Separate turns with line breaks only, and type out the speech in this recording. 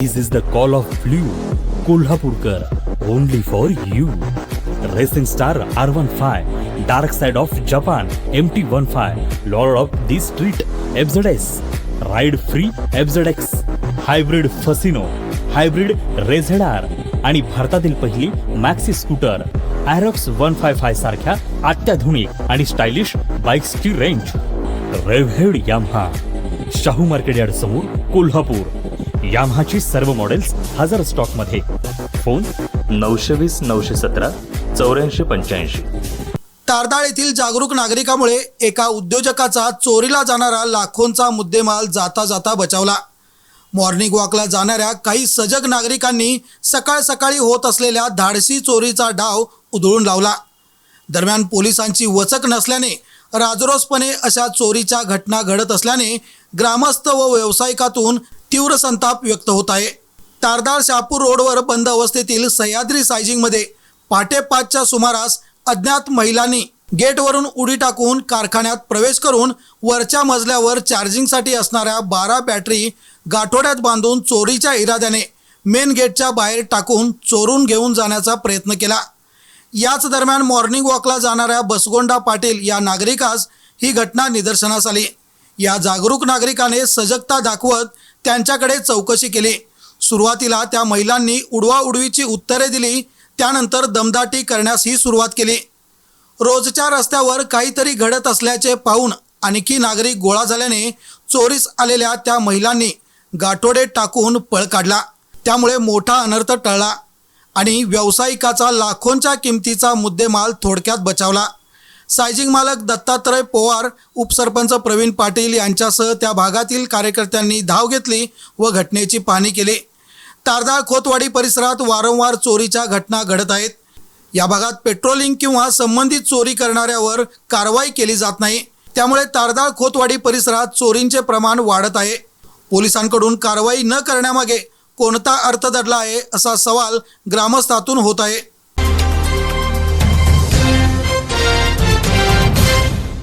This is the call of blue. Kolhapurkar. Only for you. Racing star R15. Dark side of Japan. MT15. Lord of the street. FZS. Ride free FZX. Hybrid Fasino. Hybrid RayZR आणि भारतातील पहिली maxi scooter Aerox one five five सारख्या अत्याधुनिक आणि stylish बाईक्सची range revved Yamaha Shahu market yard समोर कोल्हापूर याम्हाची सर्व models हजर स्टॉकमध्ये फोन
नऊशे वीस नऊशे सतरा चौऱ्याऐंशी पंच्याऐंशी.
तारदाळ येथील जागरूक नागरिकामुळे एका उद्योजकाचा चोरीला जाणारा लाखोंचा मुद्देमाल जाता जाता बचावला. मॉर्निंग वॉकला जाणाऱ्या काही सजग नागरिकांनी सकाळ सकाळी होत असलेल्या धाडसी चोरीचा डाव उधळून लावला. दरम्यान पोलिसांची वचक नसल्याने राजरोसपणे अशा चोरीच्या घटना घडत असल्याने ग्रामस्थ व व्यावसायिकातून तीव्र संताप व्यक्त होत आहे. तारदार शहापूर रोडवर बंद अवस्थेतील सह्याद्री सायजिंगमध्ये पहाटे पाचच्या सुमारास अज्ञात महिलांनी गेटवरून उडी टाकून कारखान्यात प्रवेश करून वरच्या मजल्यावर चार्जिंगसाठी असणाऱ्या बारा बॅटरी गाठोड्यात बांधून चोरीच्या इराद्याने मेन गेटच्या बाहेर टाकून चोरून घेऊन जाण्याचा प्रयत्न केला. याच दरम्यान मॉर्निंग वॉकला जाणाऱ्या बसगोंडा पाटील या नागरिकास ही घटना निदर्शनास आली. या जागरूक नागरिकाने सजगता दाखवत त्यांच्याकडे चौकशी केली. सुरुवातीला त्या महिलांनी उडवाउडवीची उत्तरे दिली त्यानंतर दमदाटी करण्यास ही सुरुवात केली. रोजच्या रस्त्यावर काहीतरी घडत असल्याचे पाहून आणखी नागरिक गोळा झाल्याने चोरीस आलेल्या त्या महिलांनी गाठोडे टाकून पळ काढला. त्यामुळे मोठा अनर्थ टळला आणि व्यावसायिकाचा लाखोंच्या किमतीचा मुद्देमाल थोडक्यात बचावला. सायजिंग मालक दत्तात्रय पोवार उपसरपंच प्रवीण पाटील यांच्यासह त्या भागातील कार्यकर्त्यांनी धाव घेतली व घटनेची पाहणी केली. तारदाळ खोतवाडी परिसरात वारंवार चोरीच्या घटना घडत आहेत. या भागात पेट्रोलिंग किंवा संबंधित चोरी करणाऱ्यावर कारवाई केली जात नाही. त्यामुळे तारदाळ खोतवाडी परिसरात चोरींचे प्रमाण वाढत आहे. पोलिसांकडून कारवाई न करण्यामागे कोणता अर्थ दडला आहे असा सवाल ग्रामस्थातून होत आहे.